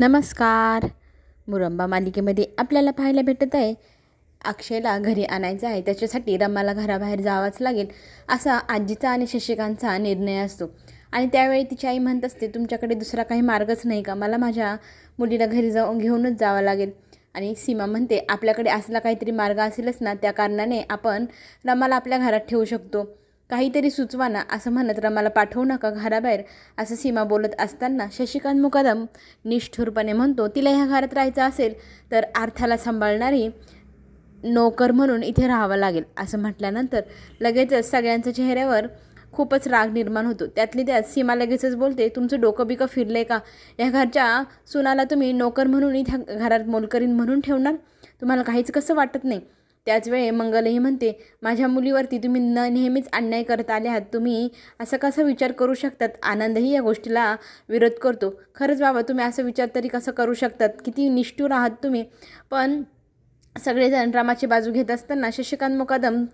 नमस्कार. मुरंबा मालिकेमध्ये आपल्याला पाहायला भेटत आहे अक्षयला घरी आणायचं आहे त्याच्यासाठी रमाला घराबाहेर जावाच लागेल असा आजीचा आणि शशिकांतचा निर्णय असतो. आणि त्यावेळी तिची आई म्हणत असते तुमच्याकडे दुसरा काही मार्गच नाही का? मला माझ्या मुलीला घरी जाऊन घेऊनच जावं लागेल. आणि सीमा म्हणते आपल्याकडे असला काहीतरी मार्ग असेलच ना त्या कारणाने आपण रमाला आपल्या घरात ठेवू शकतो. काहीतरी सुचवा ना असं म्हणत रमाला पाठवू नका घराबाहेर असं सीमा बोलत असताना शशिकांत मुकादम निष्ठुरपणे म्हणतो तिला ह्या घरात राहायचं असेल तर अर्थाला सांभाळणारी नोकर म्हणून इथे राहावं लागेल असं म्हटल्यानंतर लगेचच सगळ्यांच्या चेहऱ्यावर खूपच राग निर्माण होतो. त्यातली त्यात सीमा लगेचच बोलते तुमचं डोकं बिकं फिरलं आहे का? या घरच्या सुनाला तुम्ही नोकर म्हणून इथ्या घरात मोलकरीन म्हणून ठेवणार? तुम्हाला काहीच कसं वाटत नाही. त्याचवेळे मंगलही म्हणते माझ्या मुलीवरती तुम्ही न नेहमीच अन्याय करत आले आहात तुम्ही असं कसा विचार करू शकतात? आनंदही या गोष्टीला विरोध करतो. खरंच बाबा तुम्ही असं विचार तरी कसं करू शकतात? किती निष्ठूर आहात तुम्ही. पण सगळेजण रामाची बाजू घेत असताना शशिकांत मुकादम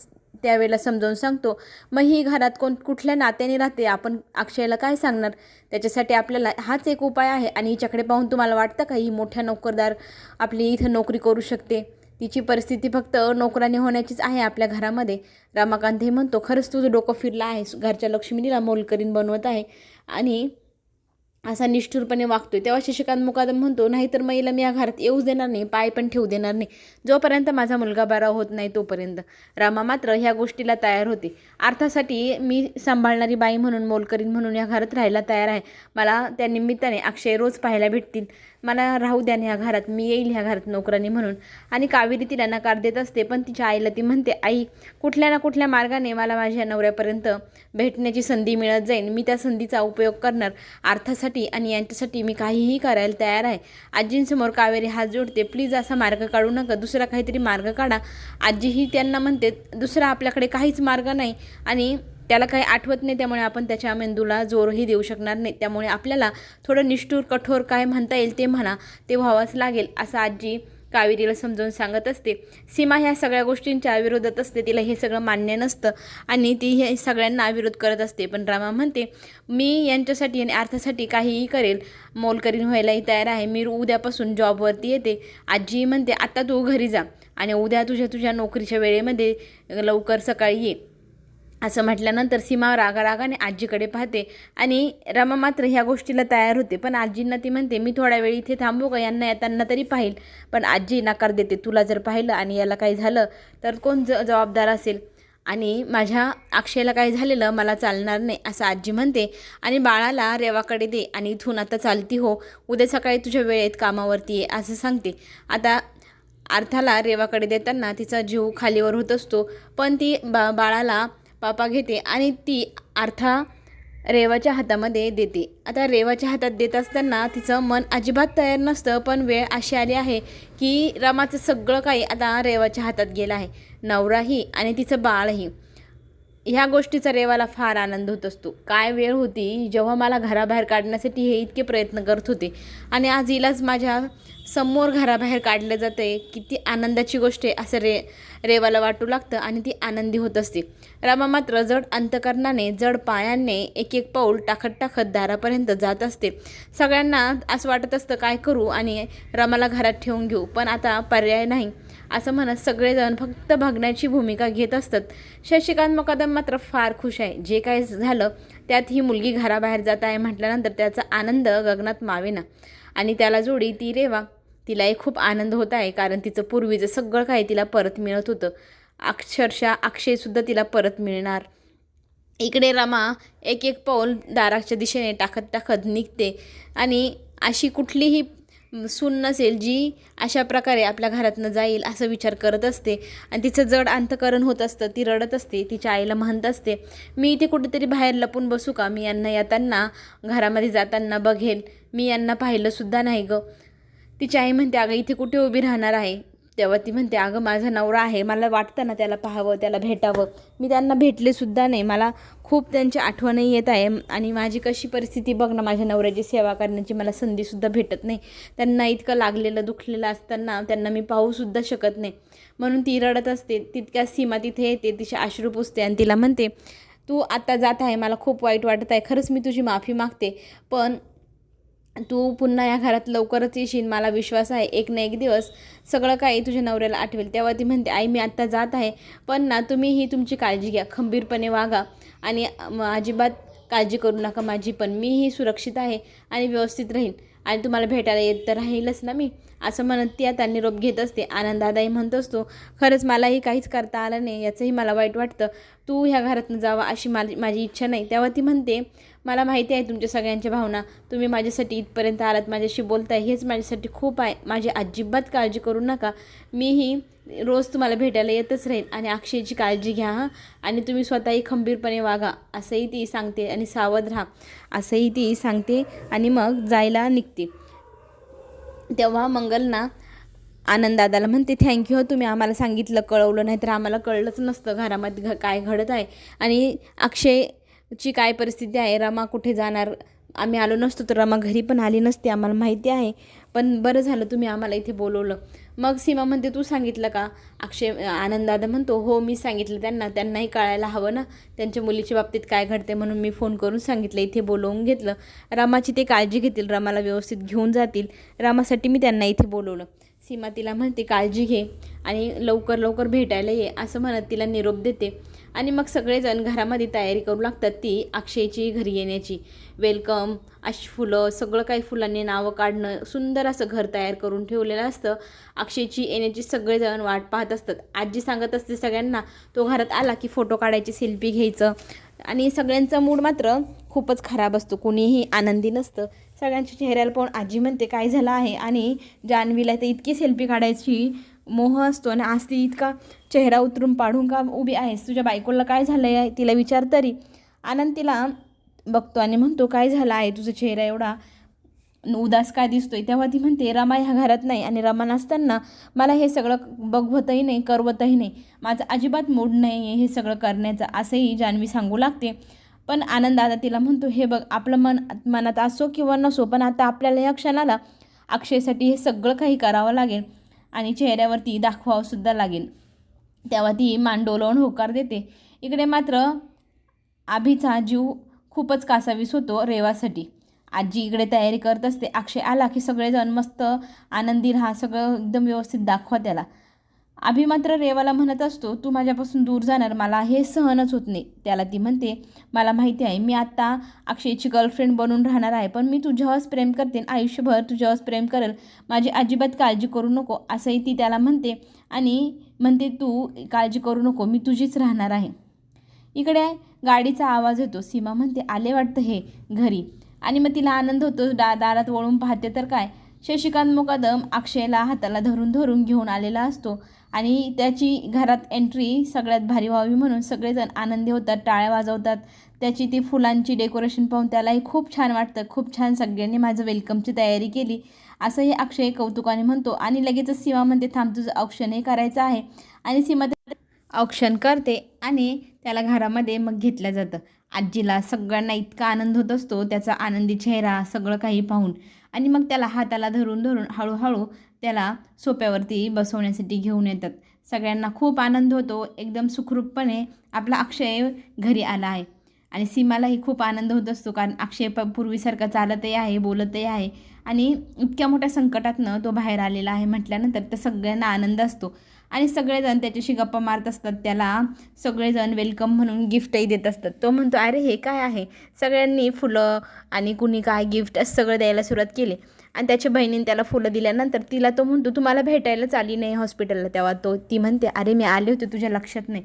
त्यावेळेला समजावून सांगतो मग ही घरात कोण कुठल्या नात्याने राहते? आपण अक्षयला काय सांगणार? त्याच्यासाठी आपल्याला हाच एक उपाय आहे आणि हिच्याकडे पाहून तुम्हाला वाटतं का ही मोठ्या नोकरदार आपली इथं नोकरी करू शकते? तिची परिस्थिती फक्त नोकराने होण्याचीच आहे आपल्या घरामध्ये. रमाकांत हे म्हणतो खरंच तुझं डोकं फिरलं आहे. घरच्या लक्ष्मीला मोलकरीन बनवत आहे. आणि असा निष्ठुरपणे वागतोय. तेव्हा शशिकांत मुकादम म्हणतो नाहीतर महिला मी या घरात येऊच देणार नाही. पाय पण ठेवू देणार नाही. जोपर्यंत माझा मुलगा बरा होत नाही तोपर्यंत. रामा मात्र ह्या गोष्टीला तयार होते. अर्थासाठी मी सांभाळणारी बाई म्हणून मोलकरीन म्हणून या घरात राहायला तयार आहे. मला त्या निमित्ताने अक्षय रोज पाहायला भेटतील. मला राहू द्या ह्या घरात मी येईल ह्या घरात नोकरांनी म्हणून. आणि कावेरी तिला नकार देत असते पण तिच्या आईला ती म्हणते आई कुठल्या ना कुठल्या मार्गाने मला माझ्या नवऱ्यापर्यंत भेटण्याची संधी मिळत जाईल. मी त्या संधीचा उपयोग करणार. अर्थासाठी आणि यांच्यासाठी मी काहीही करायला तयार आहे. आजींसमोर कावेरी हात जोडते प्लीज असा मार्ग काढू नका. दुसरा काहीतरी मार्ग काढा. आजीही त्यांना म्हणते दुसरा आपल्याकडे काहीच मार्ग नाही. आणि त्याला काही आठवत नाही त्यामुळे आपण त्याच्या मेंदूला जोरही देऊ शकणार नाही. त्यामुळे आपल्याला थोडं निष्ठूर कठोर काय म्हणता येईल ते म्हणा ते व्हावंच लागेल असं आजी कावेरीला समजावून सांगत असते. सीमा ह्या सगळ्या गोष्टींच्या विरोधात असते तिला हे सगळं मान्य नसतं आणि ती हे सगळ्यांना विरोध करत असते. पण रामा म्हणते मी यांच्यासाठी आणि अर्थासाठी काहीही करेल मोलकरीन व्हायलाही तयार आहे. मी उद्यापासून जॉबवरती येते. आजी म्हणते आता तू घरी जा आणि उद्या तुझ्या तुझ्या नोकरीच्या वेळेमध्ये लवकर सकाळी ये. असं म्हटल्यानंतर सीमा रागारागाने आजीकडे पाहते आणि रमा मात्र ह्या गोष्टीला तयार होते. पण आजींना ती म्हणते मी थोड्या वेळ इथे थांबू का? यांना येताना तरी पाहिल. पण आजी नकार देते. तुला जर पाहिलं आणि याला काही झालं तर कोण ज जबाबदार असेल? आणि माझ्या अक्षयला काय झालेलं मला चालणार नाही असं आजी म्हणते. आणि बाळाला रेवाकडे दे आणि इथून आता चालती हो. उद्या सकाळी तुझ्या वेळेत कामावरती ये असं सांगते. आता अर्थाला रेवाकडे देताना तिचा जीव खालीवर होत असतो. पण ती बा बाळाला पापा घेते आणि ती अर्था रेवाच्या हातामध्ये देते. आता रेवाच्या हातात देत असताना तिचं मन अजिबात तयार नसतं पण वेळ अशी आली आहे की रमाचं सगळं काही आता रेवाच्या हातात गेलं आहे. नवराही आणि तिचं बाळही. ह्या गोष्टीचा रेवाला फार आनंद होत असतो. काय वेळ होती जेव्हा मला घराबाहेर काढण्यासाठी हे इतके प्रयत्न करत होते. आणि आज हिलाच माझ्यासमोर घराबाहेर काढलं जातं आहे किती आनंदाची गोष्ट आहे असं रे रेवाला वाटू लागतं आणि ती आनंदी होत असते. रमा मात्र जड अंतकरणाने जड पायांने एक एक पाऊल टाकत टाकत दारापर्यंत जात असते. सगळ्यांना असं वाटत असतं काय करू? आणि रमाला घरात ठेवून घेऊ. पण आता पर्याय नाही. असं म्हणत सगळेजण फक्त बघण्याची भूमिका घेत असतात. शशिकांत मुकादम मात्र फार खुश आहे. जे काय झालं त्यात ही मुलगी घराबाहेर जात आहे म्हटल्यानंतर त्याचा आनंद गगनात मावेना. आणि त्याला जोडी ती रेवा तिलाही खूप आनंद होत आहे कारण तिचं पूर्वीचं सगळं काही तिला परत मिळत होतं. अक्षरशः अक्षयसुद्धा तिला परत मिळणार. इकडे रमा एक एक पाऊल दाराच्या दिशेने टाकत टाकत निघते. आणि अशी कुठलीही सून नसेल जी अशा प्रकारे आपल्या घरातनं जाईल असं विचार करत असते. आणि तिचं जड अंतकरण होत असतं ती रडत असते तिच्या आईला म्हणत असते मी इथे कुठेतरी बाहेर लपून बसू का? मी यांना येताना घरामध्ये जाताना बघेल मी यांना पाहिलंसुद्धा नाही गं. तिची आई म्हणते अगं इथे कुठे उभी राहणार आहे? तेव्हा ती म्हणते अगं माझा नवरा आहे मला वाटतं ना त्याला पाहावं त्याला भेटावं. मी त्यांना भेटलेसुद्धा नाही. मला खूप त्यांची आठवणही येत आहे आणि माझी कशी परिस्थिती बघ ना माझ्या नवऱ्याची सेवा करण्याची मला संधीसुद्धा भेटत नाही. त्यांना इतकं लागलेलं दुखलेलं असताना त्यांना मी पाहूसुद्धा शकत नाही. म्हणून ती रडत असते तितक्या सीमा तिथे येते तिचे अश्रू पुसते आणि तिला म्हणते तू आता जात आहे मला खूप वाईट वाटत आहे खरंच मी तुझी माफी मागते पण तू पुन्हा या घरात लवकरच येशील मला विश्वास आहे. एक ना एक दिवस सगळं काही तुझ्या नवऱ्याला आठवेल. तेव्हा ती म्हणते आई मी आत्ता जात आहे पण ना तुम्हीही तुमची काळजी घ्या. खंबीरपणे वागा आणि अजिबात काळजी करू नका माझी पण. मीही सुरक्षित आहे आणि व्यवस्थित राहीन आणि तुम्हाला भेटायला येत तर राहीलच ना मी. असं म्हणत ती आता निरोप घेत असते. आनंदादाही म्हणत असतो खरंच मलाही काहीच करता आलं नाही याचंही मला वाईट वाटतं. तू ह्या घरातनं जावा अशी माझी माझी इच्छा नाही. तेव्हा ती म्हणते मला माहिती आहे तुमच्या सगळ्यांच्या भावना. तुम्ही माझ्यासाठी इथपर्यंत आलात. माझ्याशी बोलताय. हेच माझ्यासाठी खूप आहे. माझी अजिबात काळजी करू नका. मीही रोज तुम्हाला भेटायला येतच राहीन. आणि अक्षयची काळजी घ्या हां. आणि तुम्ही स्वतःही खंबीरपणे वागा. असंही ती सांगते आणि सावध राहा. असंही ती सांगते आणि मग जायला निघते. तेव्हा मंगलना आनंददादाला म्हणते थँक्यू हो. तुम्ही आम्हाला सांगितलं कळवलं. नाही तर आम्हाला कळलंच नसतं घरामध्ये घ काय घडत आहे. आणि अक्षय ची काय परिस्थिती आहे? रमा कुठे जाणार? आम्ही आलो नसतो तर रमा घरी पण आली नसते आम्हाला माहिती आहे. पण बरं झालं तुम्ही आम्हाला इथे बोलवलं. मग सीमा म्हणते तू सांगितलं का? अक्षय आनंददादा म्हणतो हो मी सांगितलं त्यांना. त्यांनाही कळायला हवं ना. त्यांच्या मुलीच्या बाबतीत काय घडते म्हणून मी फोन करून सांगितलं इथे बोलवून घेतलं. रामाची ते काळजी घेतील. रामाला व्यवस्थित घेऊन जातील. रामासाठी मी त्यांना इथे बोलवलं. सीमा तिला म्हणते काळजी घे आणि लवकर लवकर भेटायला ये असं म्हणत तिला निरोप देते. आणि मग सगळेजण घरामध्ये तयारी करू लागतात ती अक्षयची घरी येण्याची. वेलकम अशी फुलं सगळं काही फुलांनी नावं काढणं सुंदर असं घर तयार करून ठेवलेलं असतं. अक्षयची येण्याची सगळेजण वाट पाहत असतात. आजी सांगत असते सगळ्यांना तो घरात आला की फोटो काढायची सेल्फी घ्यायचं. आणि सगळ्यांचा मूड मात्र खूपच खराब असतो. कोणीही आनंदी नसतं. सगळ्यांच्या चेहऱ्याला पाहून आजी म्हणते काय झालं आहे? आणि जान्हवीला तर इतकी सेल्फी काढायची मोह असतो आणि आज ती इतका चेहरा उतरून पाडून का उभी आहेस? तुझ्या बायकोला काय झालं आहे तिला विचार तरी. आनंद तिला बघतो आणि म्हणतो काय झालं आहे? तुझा चेहरा एवढा उदास काय दिसतोय? तेव्हा ती म्हणते रमा ह्या घरात नाही आणि रमा नसताना मला हे सगळं बघवतही नाही करवतही नाही. माझं अजिबात मूड नाही आहे हे सगळं करण्याचं असंही जान्हवी सांगू लागते. पण आनंद आता तिला म्हणतो हे बघ आपलं मन मनात असो किंवा नसो पण आता आपल्याला या क्षणाला अक्षयसाठी हे सगळं काही करावं लागेल आणि चेहऱ्यावरती दाखवावं सुद्धा लागेल. तेव्हा ती मांडोलवून होकार देते. इकडे मात्र आभीचा जीव खूपच कासावीस होतो रेवासाठी. आजी इकडे तयारी करत असते. अक्षय आला की सगळेजण मस्त आनंदी राहा सगळं एकदम व्यवस्थित दाखवा त्याला. आभी मात्र रेवाला म्हणत असतो तू माझ्यापासून दूर जाणार मला हे सहनच होत नाही. त्याला ती म्हणते मला माहिती आहे मी आत्ता अक्षयची गर्लफ्रेंड बनून राहणार आहे पण मी तुझ्यावरच प्रेम करते आणि आयुष्यभर तुझ्यावरच प्रेम करेल. माझी अजिबात काळजी करू नको असंही ती त्याला म्हणते आणि म्हणते तू काळजी करू नको मी तुझीच राहणार आहे. इकडे गाडीचा आवाज येतो. सीमा म्हणते आले वाटतं हे घरी? आणि मग तिला आनंद होतो डा दारात वळून पाहते तर काय? शशिकांत मुकादम अक्षयला हाताला धरून धरून घेऊन आलेला असतो आणि त्याची घरात एंट्री सगळ्यात भारी व्हावी म्हणून सगळेजण आनंदी होतात टाळ्या वाजवतात. त्याची ती फुलांची डेकोरेशन पाहून त्यालाही खूप छान वाटतं. खूप छान सगळ्यांनी माझं वेलकमची तयारी केली. असंही अक्षय कौतुकाने म्हणतो. आणि लगेचच सीमा म्हणते थांब तुझं औक्षणही करायचं आहे. आणि सीमा औक्षण करते आणि त्याला घरामध्ये मग घेतलं जातं. आजीला सगळ्यांना इतका आनंद होत असतो त्याचा आनंदी चेहरा सगळं काही पाहून. आणि मग त्याला हाताला धरून धरून हळूहळू त्याला सोप्यावरती बसवण्यासाठी घेऊन येतात. सगळ्यांना खूप आनंद होतो. एकदम सुखरूपपणे आपला अक्षय घरी आला आहे. आणि सीमालाही खूप आनंद होत असतो कारण अक्षय प पूर्वीसारखं चालतही आहे बोलतही आहे. आणि इतक्या मोठ्या संकटातनं तो बाहेर आलेला आहे म्हटल्यानंतर तर सगळ्यांना आनंद असतो. आणि सगळेजण त्याच्याशी गप्पा मारत असतात त्याला सगळेजण वेलकम म्हणून गिफ्टही देत असतात. तो म्हणतो अरे हे काय आहे? सगळ्यांनी फुलं आणि कुणी काय गिफ्ट असं सगळं द्यायला सुरुवात केली. आणि त्याच्या बहिणीने त्याला फुलं दिल्यानंतर तिला तो म्हणतो तुम्हाला भेटायलाच आली नाही हॉस्पिटलला तेव्हा तो ती म्हणते अरे मी आले होते तुझ्या लक्षात नाही.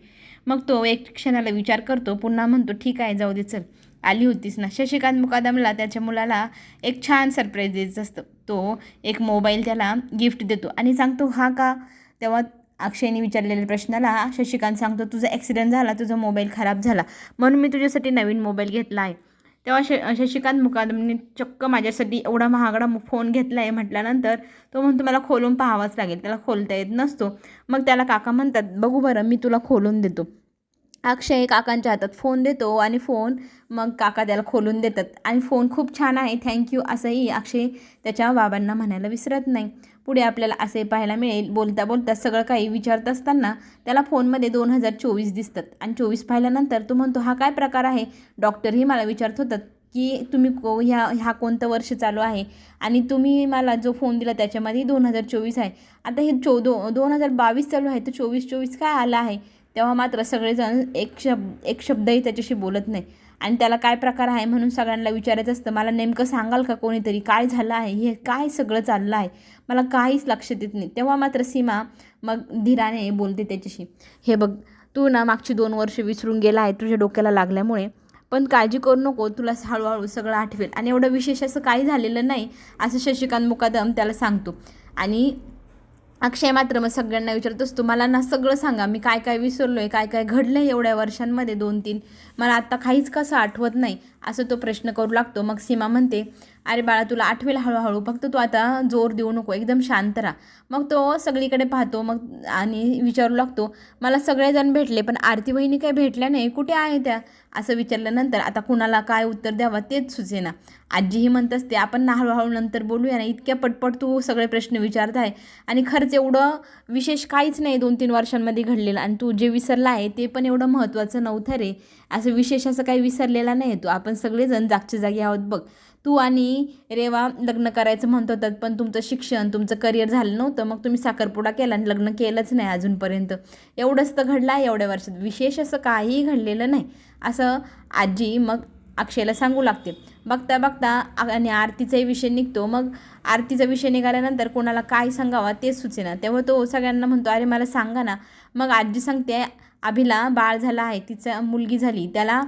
मग तो एक क्षणाला विचार करतो पुन्हा म्हणतो ठीक आहे जाऊ दे चल. आली होतीस ना? शशिकांत मुकादमला त्याच्या मुलाला एक छान सरप्राईज द्यायचं असतं. तो एक मोबाईल त्याला गिफ्ट देतो. आणि सांगतो हा का? तेव्हा अक्षयने विचारलेल्या प्रश्नाला शशिकांत सांगतो तुझा ॲक्सिडेंट झाला तुझा मोबाईल खराब झाला. म्हणून मी तुझ्यासाठी नवीन मोबाईल घेतला आहे. तेव्हा श शशिकांत मुकादमने चक्क माझ्यासाठी एवढा महागडा फोन घेतला आहे म्हटल्यानंतर तो म्हणतो मला खोलून पाहावाच लागेल. त्याला खोलता येत नसतो. मग त्याला काका म्हणतात बघू बरं मी तुला खोलून देतो. अक्षय काकांच्या हातात फोन देतो आणि फोन मग काका त्याला खोलून देतात. आणि फोन खूप छान आहे. थँक्यू असंही अक्षय त्याच्या बाबांना म्हणायला विसरत नाही. पुढे आपल्याला असे पाहायला मिळेल. बोलता बोलता सगळं काही विचारत असताना त्याला फोनमध्ये दोन हजार चोवीस दिसतात. आणि चोवीस पाहिल्यानंतर तो म्हणतो हा काय प्रकार आहे? डॉक्टरही मला विचारत होतात की तुम्ही को ह्या ह्या कोणतं वर्ष चालू आहे? आणि तुम्ही मला जो फोन दिला त्याच्यामध्ये दोन हजार चोवीस आहे. आता हे चो दो दोन हजार बावीस चालू आहे. तर चोवीस चोवीस काय आलं आहे? तेव्हा मात्र सगळेजण एक शब एक शब्दही त्याच्याशी बोलत नाही. आणि त्याला काय प्रकार आहे म्हणून सगळ्यांना विचारायचं असतं मला नेमकं सांगाल का कोणीतरी? काय झालं आहे? हे काय सगळं चाललं आहे? मला काहीच लक्षात येत नाही. तेव्हा मात्र सीमा मग धीराने बोलते त्याच्याशी हे बघ तू ना मागची दोन वर्ष विसरून गेला आहे तुझ्या डोक्याला लागल्यामुळे. पण काळजी करू नको तुला हळूहळू सगळं आठवेल. आणि एवढं विशेष असं काही झालेलं नाही असं शशिकांत मुकादम त्याला सांगतो. आणि अक्षय मात्र मग सगळ्यांना विचारतोच असतो मला ना सगळं सांगा मी काय काय विसरलो आहे काय काय घडलं आहे एवढ्या वर्षांमध्ये दोन तीन मला आत्ता काहीच कसं आठवत नाही असं तो प्रश्न करू लागतो. मग सीमा म्हणते अरे बाळा तुला आठवेल हळूहळू फक्त तू आता जोर देऊ नको एकदम शांत राहा. मग तो सगळीकडे पाहतो मग आणि विचारू लागतो मला सगळेजण भेटले पण आरती बहिणी काही भेटल्या नाही कुठे आहे त्या? असं विचारल्यानंतर आता कुणाला काय उत्तर द्यावं तेच सुचेना. आजीही म्हणत असते आपण ना हळूहळू नंतर बोलूया ना इतक्या पटपट तू सगळे प्रश्न विचारत आहे. आणि खरंच एवढं विशेष काहीच नाही दोन तीन वर्षांमध्ये घडलेलं. आणि तू जे विसरला आहे ते पण एवढं महत्त्वाचं नव्हतं रे. असं विशेष असं काही विसरलेला नाही तू. आपण सगळेजण जागच्या जागी आहोत बघ. तू आणि रेवा लग्न करायचं म्हणत होतात पण तुमचं शिक्षण तुमचं करिअर झालं नव्हतं. मग तुम्ही साखरपुडा केला आणि लग्न केलंच नाही अजूनपर्यंत. एवढंच तर घडलं आहे एवढ्या वर्षात. विशेष असं काहीही घडलेलं नाही. असं आजी मग अक्षयला सांगू लागते. बघता बघता आणि आरतीचाही विषय निघतो. मग आरतीचा विषय निघाल्यानंतर कोणाला काय सांगावा तेच सुचेना. तेव्हा तो सगळ्यांना म्हणतो अरे मला सांगा ना. मग आजी सांगते अभिला बाळ झाला आहे तिचा मुलगी झाली. त्याला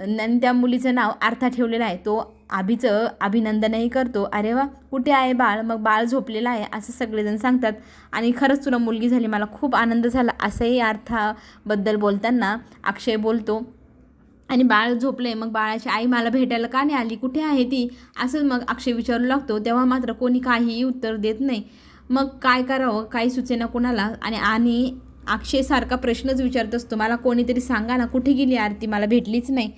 आणि त्या मुलीचं नाव आर्था ठेवलेलं आहे. तो आभीचं अभिनंदनही करतो. अरे वा कुठे आहे बाळ? मग बाळ झोपलेलं आहे असं सगळेजण सांगतात. आणि खरंच तुला मुलगी झाली मला खूप आनंद झाला असंही अर्थाबद्दल बोलताना अक्षय बोलतो. आणि बाळ झोपले मग बाळाची आई मला भेटायला का नाही आली? कुठे आहे ती? असंच मग अक्षय विचारू लागतो. तेव्हा मात्र कोणी काहीही उत्तर देत नाही. मग काय करावं? काही सुचेना कोणाला? आणि आणि अक्षयसारखा प्रश्नच विचारत असतो मला कोणीतरी सांगा ना कुठे गेली आरती मला भेटलीच नाही.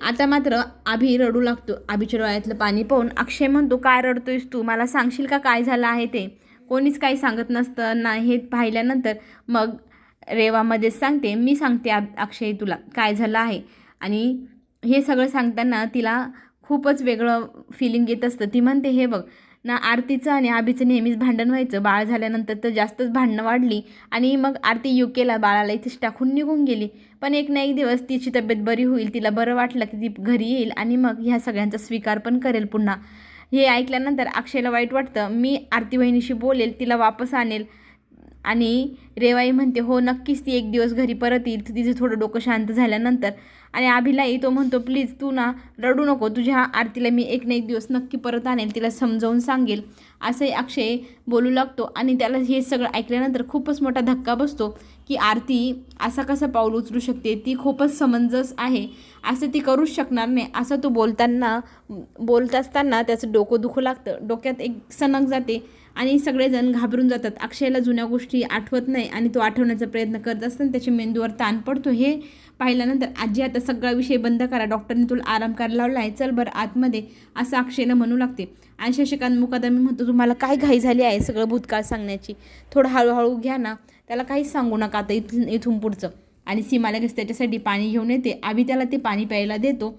आता मात्र आभी रडू लागतो. आभीच्या डोळ्यातलं पाणी पाहून अक्षय म्हणतो काय रडतोयस तू? मला सांगशील का काय झालं आहे ते? कोणीच काही सांगत नसतं. ना हे पाहिल्यानंतर मग रेवामध्येच सांगते. मी सांगते आ अक्षय तुला काय झालं आहे. आणि हे सगळं सांगताना तिला खूपच वेगळं फिलिंग येत असतं. ती म्हणते हे बघ ना आरतीचं आणि आबीचं नेहमीच भांडण व्हायचं. बाळ झाल्यानंतर तर जास्तच भांडणं वाढली आणि मग आरती यू केला बाळाला इथेच टाकून निघून गेली. पण एक ना एक दिवस तिची तब्येत बरी होईल तिला बरं वाटलं की ती घरी येईल आणि मग ह्या सगळ्यांचा स्वीकार पण करेल पुन्हा. हे ऐकल्यानंतर अक्षयला वाईट वाटतं. मी आरती बहिणीशी बोलेल तिला वापस आणेल. आणि रेवाई म्हणते हो नक्कीच ती एक दिवस घरी परत येईल. तिचं थोडं डोकं शांत झाल्यानंतर. आणि अभिलाई तो म्हणतो प्लीज तू ना रडू नको. तुझ्या आरतीला मी एक ना एक दिवस नक्की परत आणेल. तिला समजावून सांगेल. असंही अक्षय बोलू लागतो आणि त्याला हे सगळं ऐकल्यानंतर खूपच मोठा धक्का बसतो की आरती असा कसा पाऊल उचलू शकते? ती खूपच समंजस आहे. असं ती करूच शकणार नाही. असं तो बोलताना बोलत असताना त्याचं डोकं दुखू लागतं. डोक्यात एक सनक जाते. आणि सगळेजण घाबरून जातात. अक्षयला जुन्या गोष्टी आठवत नाही आणि तो आठवण्याचा प्रयत्न करत असताना त्याच्या मेंदूवर ताण पडतो. हे पाहिल्यानंतर आजी आता सगळा विषय बंद करा. डॉक्टरने तुला आराम करायला लावला आहे. चल बरं आतमध्ये असं अक्षयला म्हणू लागते. आणि शशिकांत मुकादमी म्हणतो तुम्हाला काय घाई झाली आहे सगळं भूतकाळ सांगण्याची? थोडं हळूहळू घ्या ना. त्याला काहीच सांगू नका आता इथून इथून पुढचं. आणि सीमा लगेच त्याच्यासाठी पाणी घेऊन येते. आम्ही त्याला ते पाणी प्यायला देतो.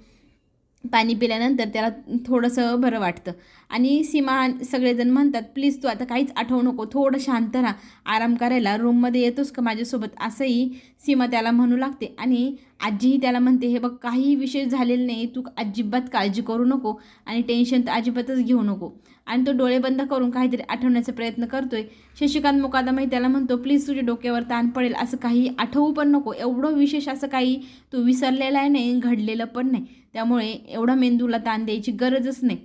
पाणी पिल्यानंतर त्याला थोडंसं बरं वाटतं. आणि सीमा सगळेजण म्हणतात प्लीज तू आता काहीच आठवू नको थोडं शांत राहा. आराम करायला रूममध्ये येतोस का माझ्यासोबत? असंही सीमा त्याला म्हणू लागते. आणि आजीही त्याला म्हणते हे बघ काहीही विशेष झालेलं नाही. तू अजिबात काळजी करू नको आणि टेन्शन तर अजिबातच घेऊ नको. आणि तो डोळे बंद करून काहीतरी आठवण्याचा प्रयत्न करतोय. शशिकांत मुकादमही त्याला म्हणतो प्लीज तुझ्या डोक्यावर ताण पडेल असं काही आठवू पण नको. एवढं विशेष असं काही तू विसरलेला आहे नाही घडलेलं पण नाही. त्यामुळे एवढा मेंदूला ताण द्यायची गरजच नाही.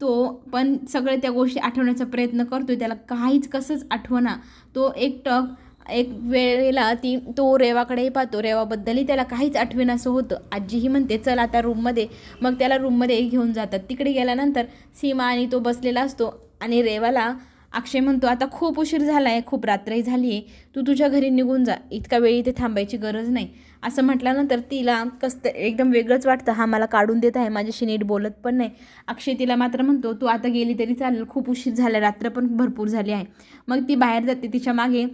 तो पण सगळे त्या गोष्टी आठवण्याचा प्रयत्न करतोय. त्याला काहीच कसंच आठवना. तो एकटक एक वेळेला ती तो रेवाकडेही पाहतो. रेवाबद्दलही त्याला काहीच आठवेन असं होतं. आजीही म्हणते चल आता रूममध्ये. मग त्याला रूममध्ये घेऊन जातात. तिकडे गेल्यानंतर सीमा आणि तो बसलेला असतो आणि रेवाला अक्षय म्हणतो आता खूप उशीर झाला आहे खूप रात्रही झाली आहे. तू तुझ्या घरी निघून जा. इतका वेळ इथे थांबायची गरज नाही. असं म्हटल्यानंतर तिला कसं एकदम वेगळंच वाटतं. हा मला काढून देत आहे. माझ्याशी नीट बोलत पण नाही. अक्षय तिला मात्र म्हणतो तू आता गेली तरी चालेल. खूप उशीर झाला रात्र पण भरपूर झाली आहे. मग ती बाहेर जाते. तिच्यामागे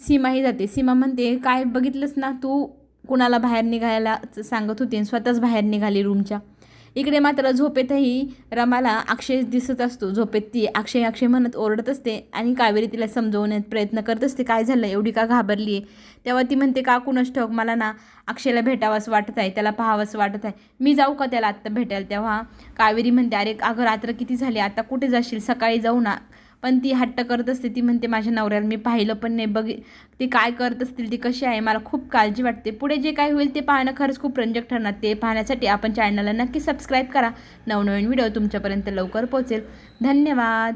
सीमाही जाते. सीमा म्हणते काय बघितलंस ना तू? कुणाला बाहेर निघायला सांगत होती स्वतःच बाहेर निघाली रूमच्या. इकडे मात्र झोपेतही रमाला अक्षय दिसत असतो. झोपेत ती अक्षय अक्षय म्हणत ओरडत असते आणि कावेरी तिला समजवण्यात प्रयत्न करत असते. काय झालं? एवढी का घाबरली आहे तेव्हा ती म्हणते का कुणच ठाऊक मला ना अक्षयला भेटावंसं वाटत आहे. त्याला पाहावंसं वाटत आहे. मी जाऊ का त्याला आत्ता भेटायला? तेव्हा कावेरी म्हणते अरे अगं रात्र किती झाली? आता कुठे जाशील? सकाळी जाऊ ना. पण ती हट्ट करत असते ती म्हणते माझ्या नवऱ्याला मी पाहिलं पण नाही बघ ती काय करत असतील ती कशी आहे मला खूप काळजी वाटते. पुढे जे काय होईल ते पाहणं खरंच खूप रंजक ठरणार. ते पाहण्यासाठी आपण चॅनलला नक्की सबस्क्राईब करा. नवनवीन व्हिडिओ तुमच्यापर्यंत लवकर पोहोचेल. धन्यवाद.